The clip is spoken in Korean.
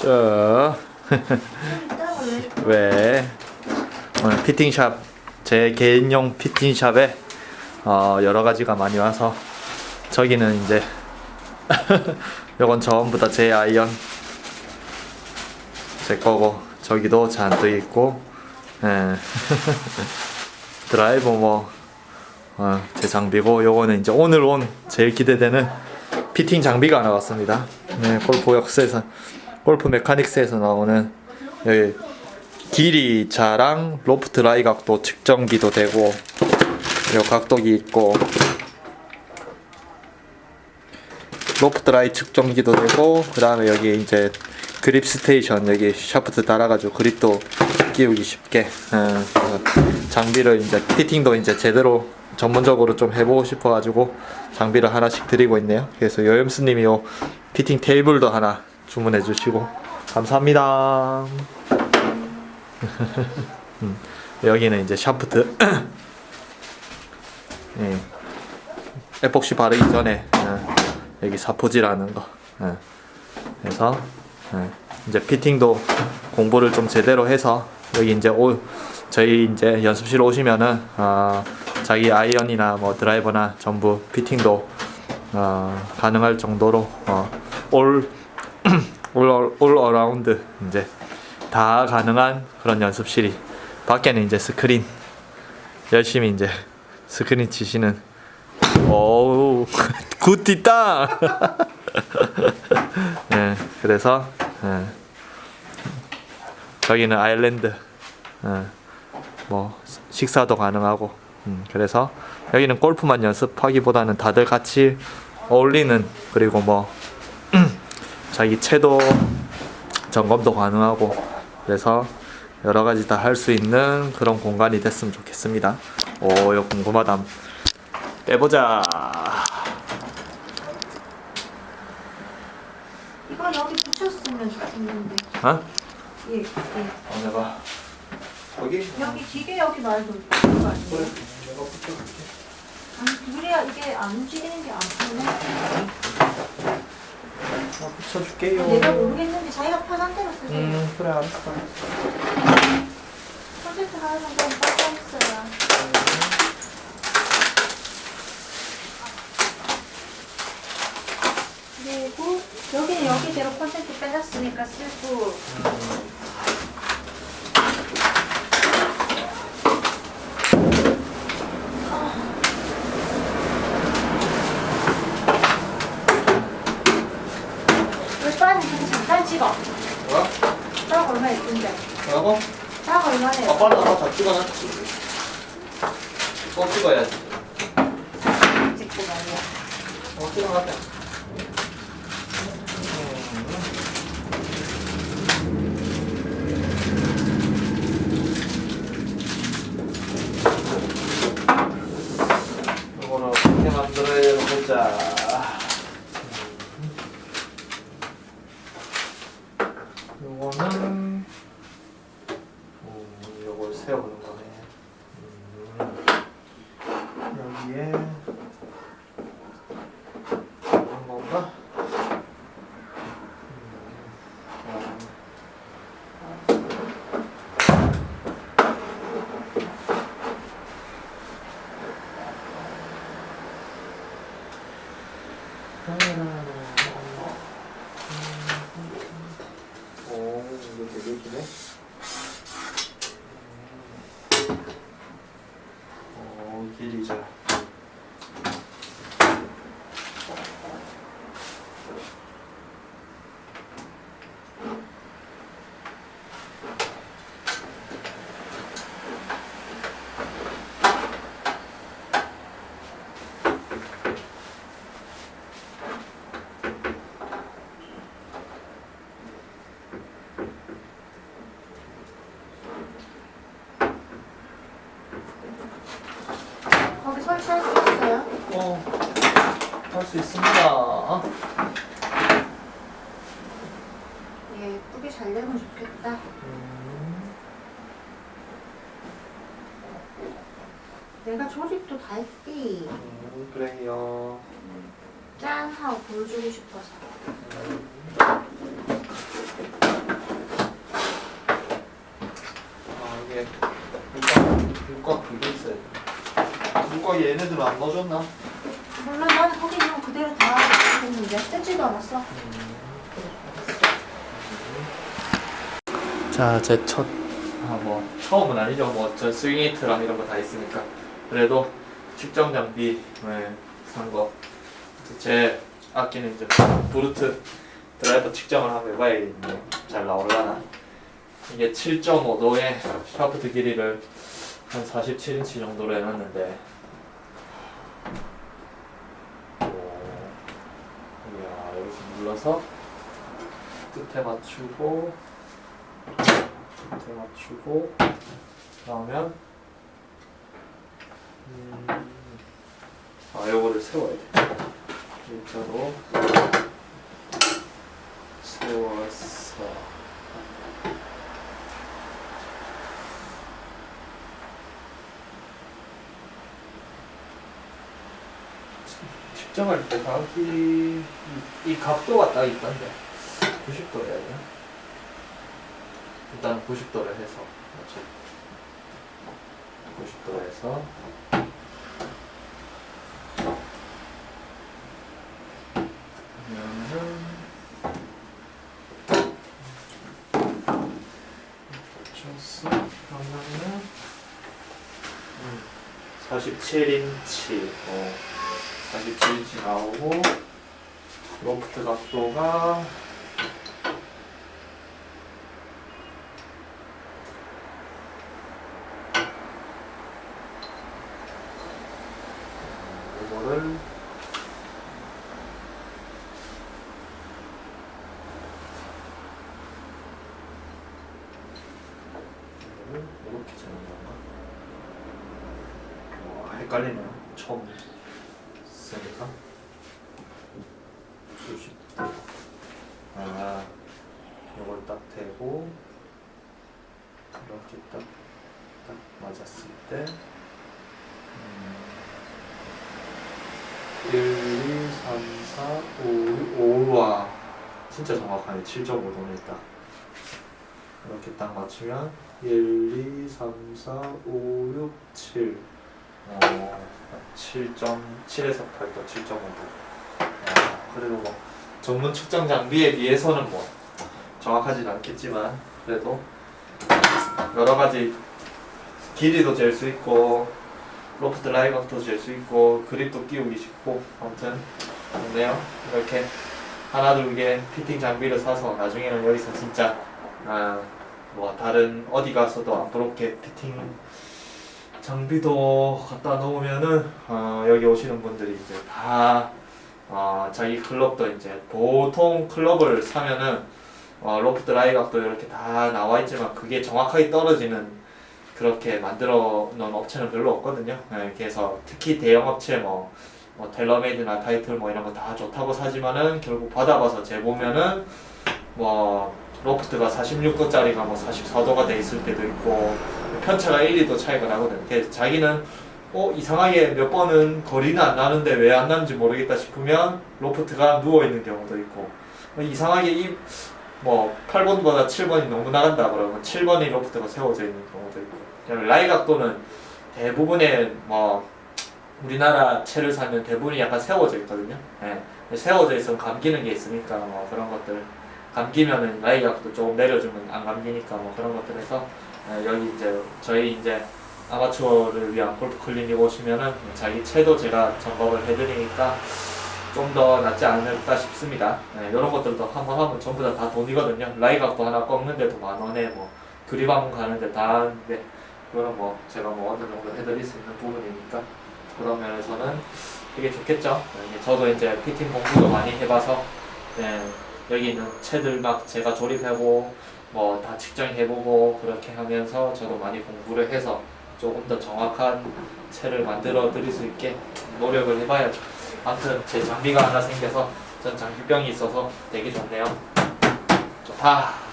저 왜? 오늘 피팅샵 제 개인용 피팅샵에 어, 여러 가지가 많이 와서 저기는 이제 요건 전부 다 제 아이언 제 거고 저기도 잔뜩 있고 예. 드라이버 뭐 어, 제 장비고 요거는 이제 오늘 온 제일 기대되는 피팅 장비가 나왔습니다. 네, 골프 역스에서 골프 메카닉스에서 나오는 여기 길이 차랑 로프트 라이 각도 측정기도 되고 요 각도기 있고 로프트 라이 측정기도 되고 그 다음에 여기 이제 그립 스테이션 여기 샤프트 달아가지고 그립도 끼우기 쉽게 어, 장비를 이제 피팅도 이제 제대로 전문적으로 좀 해보고 싶어가지고 장비를 하나씩 드리고 있네요. 그래서 여염스님이 요 피팅 테이블도 하나 주문해 주시고 감사합니다. 음, 여기는 이제 샤프트 예. 에폭시 바르기 전에 어, 여기 사포질하는 거. 예. 그래서 예. 이제 피팅도 공부를 좀 제대로 해서 여기 이제 오 저희 이제 연습실 오시면은 아 자기 아이언이나 뭐 드라이버나 전부 피팅도 어, 가능할 정도로 어, 올, 올, 올 어라운드 이제 다 가능한 그런 연습실이 밖에는 이제 스크린 열심히 이제 스크린 치시는 오우 굿디땅 예 그래서 예. 저기는 아일랜드 예. 뭐 식사도 가능하고 음, 그래서 여기는 골프만 연습하기보다는 다들 같이 어울리는 그리고 뭐 자기 채도 점검도 가능하고 그래서 여러 가지 다 할 수 있는 그런 공간이 됐으면 좋겠습니다. 오, 이거 궁금하다. 빼보자. 이거 여기 붙였으면 좋겠는데. 어? 예, 예. 한번 해봐. 여기? 여기 기계 여기 말고 있는 거 아니에요? 내가 붙여줄게. 아니 그래야 이게 안 움직이는 게안 되네. 나 붙여줄게요. 내가 모르겠는데 자기가 편한 대로 쓰세요. 음, 그래, 알았어. 콘센트 하는 건 빠져있어요. 그리고 여기는 여기대로 콘센트 빼놨으니까 쓰고 왜 빠는 그냥 잠깐 찍어. 뭐야? 딱 얼마 예쁜데. 뭐라고? 딱 얼마네. 아빠는 아빠 다 찍어놨지. 또 찍어야지. 찍고 말이야. 어, 찍어놨다. 이거는 어떻게 만들어야 되나 보자. 요거는 음, 요걸 세우는 거네. 음, 여기에 이런 건가? 음, 오, 이거 할 수 있습니다. 어? 예쁘게 잘 되면 좋겠다. 음, 내가 조립도 다 했지. 음, 그래요. 짠 하고 보여주고 싶어서. 아, 이게 얘네들 안 넣어줬나? 몰라 나는 거기 있는 거 그대로 다 했는데 뜯지도 않았어. 자, 제 첫, 아, 뭐, 처음은 아니죠. 뭐, 저 스윙에이트랑 이런 거 다 있으니까. 그래도 측정 장비, 네, 산 거. 제 아끼는 이제 브루트 드라이버 측정을 한번 해봐야겠네. 잘 나올라나. 이게 7.5도의 샤프트 길이를 한 47인치 정도로 해놨는데. 오, 이야, 눌러서 끝에 맞추고, 밑에 맞추고 나오면 음, 아 요거를 세워야 돼. 일자로 세워서 측정할 때 각이 이, 이 각도가 딱 있던데 90도 해야 돼 일단 90도를 해서 맞죠? 90도 해서. 그러면은 맞춰서 하면은 47인치. 어, 47인치 나오고 로프트 각도가 이거를 이렇게 재는 건가? 와 헷갈리네요. 처음 쓰니까. 90도. 아, 이걸 딱 대고 이렇게 딱, 딱 맞았을 때. 음, 1, 2, 3, 4, 5, 5와 진짜 정확하네 7.5도네 딱 이렇게 딱 맞추면 1, 2, 3, 4, 5, 6, 7 어, 7.7에서 8도 7.5도 어, 그래도 뭐 전문 측정 장비에 비해서는 뭐 정확하진 않겠지만 그래도 여러 가지 길이도 잴 수 있고 로프트 라이각도 잴 수 있고 그립도 끼우기 쉽고 아무튼 좋네요. 이렇게 하나 둘 개 피팅 장비를 사서 나중에는 여기서 진짜 아, 뭐 다른 어디 가서도 안 부럽게 피팅 장비도 갖다 놓으면은 어, 여기 오시는 분들이 이제 다 어, 자기 클럽도 이제 보통 클럽을 사면은 어, 로프트 라이각도 이렇게 다 나와 있지만 그게 정확하게 떨어지는 그렇게 만들어 놓은 업체는 별로 없거든요. 네, 그래서 특히 대형 업체 뭐, 뭐 텔러메이드나 타이틀 뭐 이런 거 다 좋다고 사지만은 결국 받아봐서 재보면은 뭐 로프트가 46도짜리가 뭐 44도가 돼 있을 때도 있고 편차가 1, 2도 차이가 나거든요. 그래서 자기는 어 이상하게 몇 번은 거리는 안 나는데 왜 안 나는지 모르겠다 싶으면 로프트가 누워 있는 경우도 있고 어, 이상하게 이 뭐 8번보다 7번이 너무 나간다 그러면 7번이 로프트가 세워져 있는 경우도 있고 라이 각도는 대부분의 뭐 우리나라 채를 사면 대부분이 약간 세워져 있거든요. 예. 세워져 있으면 감기는 게 있으니까 뭐 그런 것들 감기면은 라이 각도 조금 내려주면 안 감기니까 뭐 그런 것들에서 예, 여기 이제 저희 이제 아마추어를 위한 골프 클리닉 오시면은 자기 채도 제가 점검을 해드리니까 좀 더 낫지 않을까 싶습니다. 네, 이런 것들도 한번 하면 전부 다, 다 돈이거든요. 라이각도 하나 꺾는데도 만 원에 뭐 한번 가는데 다 하는데 그거는 뭐 제가 뭐 어느 정도 해드릴 수 있는 부분이니까 그런 면에서는 되게 좋겠죠. 네, 저도 이제 피팅 공부도 많이 해봐서 네, 여기 있는 채들 막 제가 조립해보고 뭐 다 측정해보고 그렇게 하면서 저도 많이 공부를 해서 조금 더 정확한 채를 만들어 드릴 수 있게 노력을 해봐야죠. 아무튼 제 장비가 하나 생겨서 전 장비병이 있어서 되게 좋네요. 좋다.